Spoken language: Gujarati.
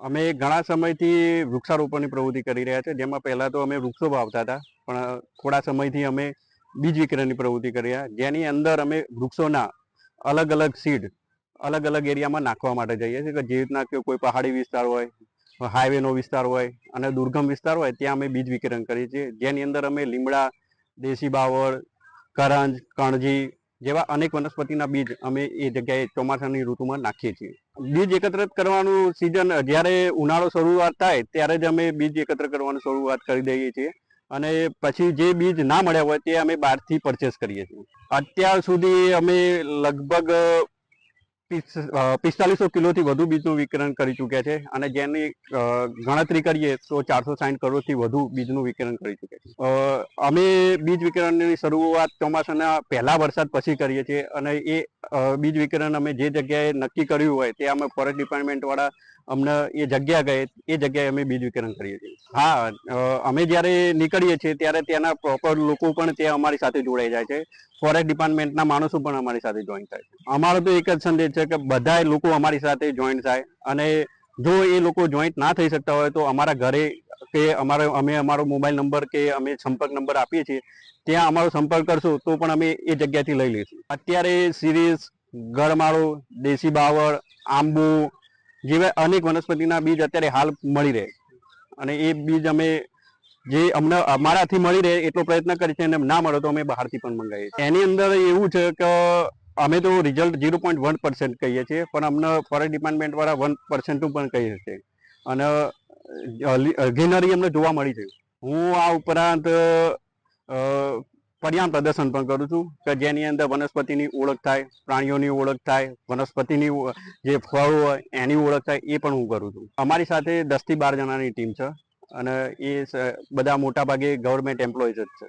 અમે ઘણા સમયથી વૃક્ષારોપણની પ્રવૃત્તિ કરી રહ્યા છે. જેમાં પહેલાં તો અમે વૃક્ષો વાવતા હતા, પણ થોડા સમયથી અમે બીજ વિકરણની પ્રવૃત્તિ કરી રહ્યા. જેની અંદર અમે વૃક્ષોના અલગ અલગ સીડ અલગ અલગ એરિયામાં નાખવા માટે જઈએ છીએ. કે જે રીતના કે કોઈ પહાડી વિસ્તાર હોય, હાઈવેનો વિસ્તાર હોય અને દુર્ગમ વિસ્તાર હોય, ત્યાં અમે બીજ વિકરણ કરીએ છીએ. જેની અંદર અમે લીમડા, દેશી બાવળ, કરંજ, કણજી જેવા અનેક વનસ્પતિના બીજ અમે એ જગ્યાએ ચોમાસાની ઋતુમાં નાખીએ છીએ. બીજ એકત્રિત કરવાનું સિઝન જ્યારે ઉનાળો શરૂઆત થાય ત્યારે જ અમે બીજ એકત્ર કરવાનું શરૂઆત કરી દઈએ છીએ અને પછી જે બીજ ના મળ્યા હોય તે અમે બહારથી પરચેસ કરીએ છીએ. અત્યાર સુધી અમે લગભગ પિસ્તાલીસો કિલોથી વધુ બીજનું વિકરણ કરી ચૂક્યા છે અને જેની ગણતરી કરીએ તો ચારસો સાઠ કરોડથી વધુ બીજનું વિકરણ કરી ચૂક્યા છે. અમે બીજ વિકરણની શરૂઆત ચોમાસાના પહેલા વરસાદ પછી કરીએ છીએ અને એ બીજ વિકરણ અમે જે જગ્યાએ નક્કી કર્યું હોય તે અમે ફોરેસ્ટ ડિપાર્ટમેન્ટ વાળા અમને એ જગ્યા ગઈ એ જગ્યાએ અમે બીજ વિકરણ કરીએ છીએ. હા અમે જ્યારે નીકળીએ છીએ ત્યારે ત્યાંના પ્રોપર લોકો પણ ત્યાં અમારી સાથે જોડાઈ જાય છે. ફોરેસ્ટ ડિપાર્ટમેન્ટના માણસો પણ અમારી સાથે જોઈન થાય છે. અમારો તો એક જ સંદેશ છે કે બધાય લોકો અમારી સાથે જોઈન્ટ થાય અને જો એ લોકો જોઈન્ટ ના થઈ શકતા હોય તો અમારા ઘરે કે અમારે, અમે અમારો મોબાઈલ નંબર કે અમે સંપર્ક નંબર આપીએ છીએ, ત્યાં અમારો સંપર્ક કરશો તો પણ અમે એ જગ્યાથી લઈ લઈશું. અત્યારે સિરીઝ ગરમાળો, દેશી બાવળ, આંબુ જેવા અનેક વનસ્પતિના બીજ અત્યારે હાલ મળી રહે અને એ બીજ અમે જે અમને, અમારાથી મળી રહે એટલો પ્રયત્ન કરીએ છીએ અને ના મળે તો અમે બહારથી પણ મંગાવીએ છીએ. એની અંદર એવું છે કે અમે તો result zero point one percent કહીએ છીએ, પણ અમને ફોરેસ્ટ ડિપાર્ટમેન્ટવાળા વન પર્સન્ટનું પણ કહીએ છીએ અને ગ્રીનરી અમને જોવા મળી છે. હું આ ઉપરાંત પર્યામ પ્રદર્શન પણ કરું છું, કે જેની અંદર વનસ્પતિની ઓળખ થાય, પ્રાણીઓની ઓળખ થાય, વનસ્પતિની જે ફળો હોય એની ઓળખ થાય એ પણ હું કરું છું. અમારી સાથે દસથી બાર જણાની ટીમ છે. અને એ બધા મોટા ભાગે ગવર્મેન્ટ એમ્પ્લોઈઝ જ છે.